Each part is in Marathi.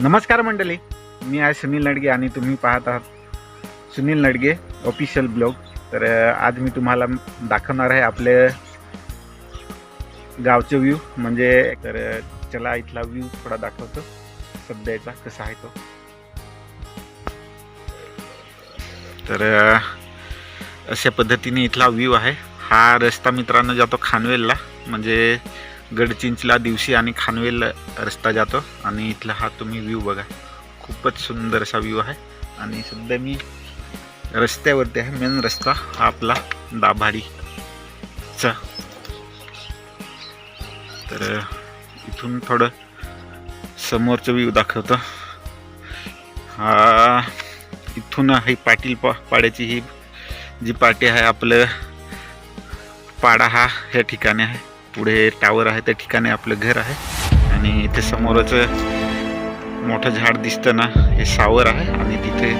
नमस्कार मंडळी. मी आहे सुनील नडगे आणि तुम्ही पाहत आहात सुनील नडगे ऑफिशियल ब्लॉग तर आज मी तुम्हाला दाखवणार आहे आपले गावचे व्ह्यू म्हणजे तर चला इथला व्ह्यू थोडा दाखवतो. सध्याचा कसा आहे तो. तर अशा पद्धतीने इथला व्ह्यू आहे. हा रस्ता मित्रांनो जातो खानवेलला. म्हणजे गडचिंचला दिवशी आणि खानवेल रस्ता जातो आणि इथला हा तुम्ही व्ह्यू बघा. खूपच सुंदर असा व्ह्यू आहे. आणि सध्या मी रस्त्यावरती आहे. मेन रस्ता हा आपला दाभाडीचा. तर इथून थोडं समोरचं व्ह्यू दाखवतो. हा इथून ही पाटील पा पाड्याची ही जी पाटी आहे आपलं पाडा हा ह्या ठिकाणी आहे. पुढे टावर आहे त्या ठिकाणी आपलं घर आहे. आणि इथे समोरच मोठं झाड दिसतं ना हे सावर आहे आणि तिथे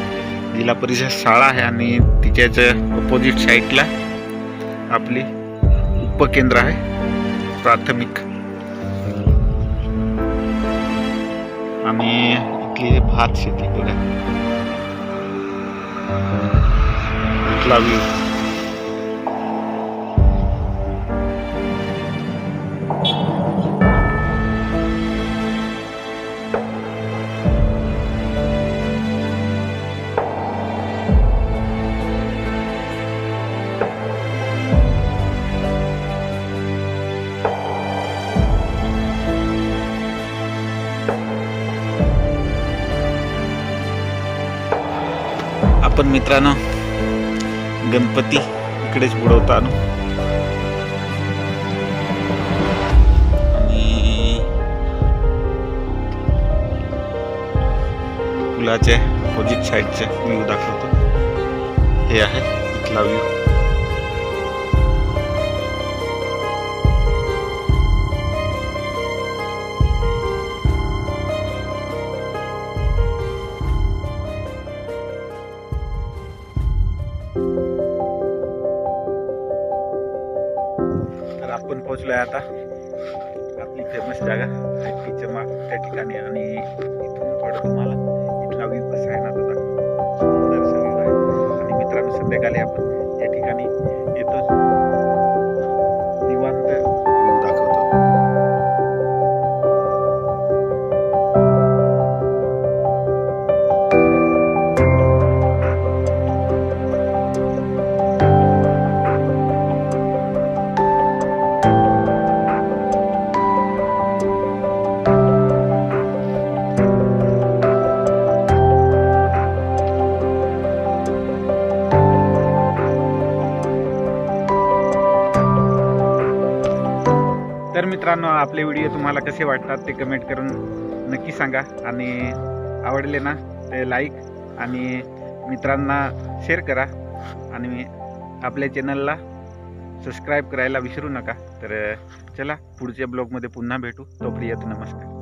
जिल्हा परिषद शाळा आहे आणि तिच्याच अपोजिट साईडला आपली उपकेंद्र आहे प्राथमिक. आणि इथली भात शेती बघा. आपण मित्रांनो गणपती इकडेच बुडवतो आणू आणि पुलाच्या अपोजिट साईडचे व्ह्यू दाखवतो. हे आहे इथला व्ह्यू तर आपण पोहोचलो आहे आता. आपली फेमस जागा हत्तीच्या माग त्या ठिकाणी आणि इथून थोडं तुम्हाला इथला व्ह्यू कसा आहे ना दादा आणि मित्रांनो संध्याकाळी आपण तर मित्रांनो आपले व्हिडिओ तुम्हाला कसे वाटतात ते कमेंट करून नक्की सांगा. आणि आवडले ना ते लाईक आणि मित्रांना शेअर करा. आणि आपल्या चॅनलला सबस्क्राईब करायला विसरू नका. तर चला पुढच्या ब्लॉगमध्ये पुन्हा भेटू. तोपर्यंत नमस्कार.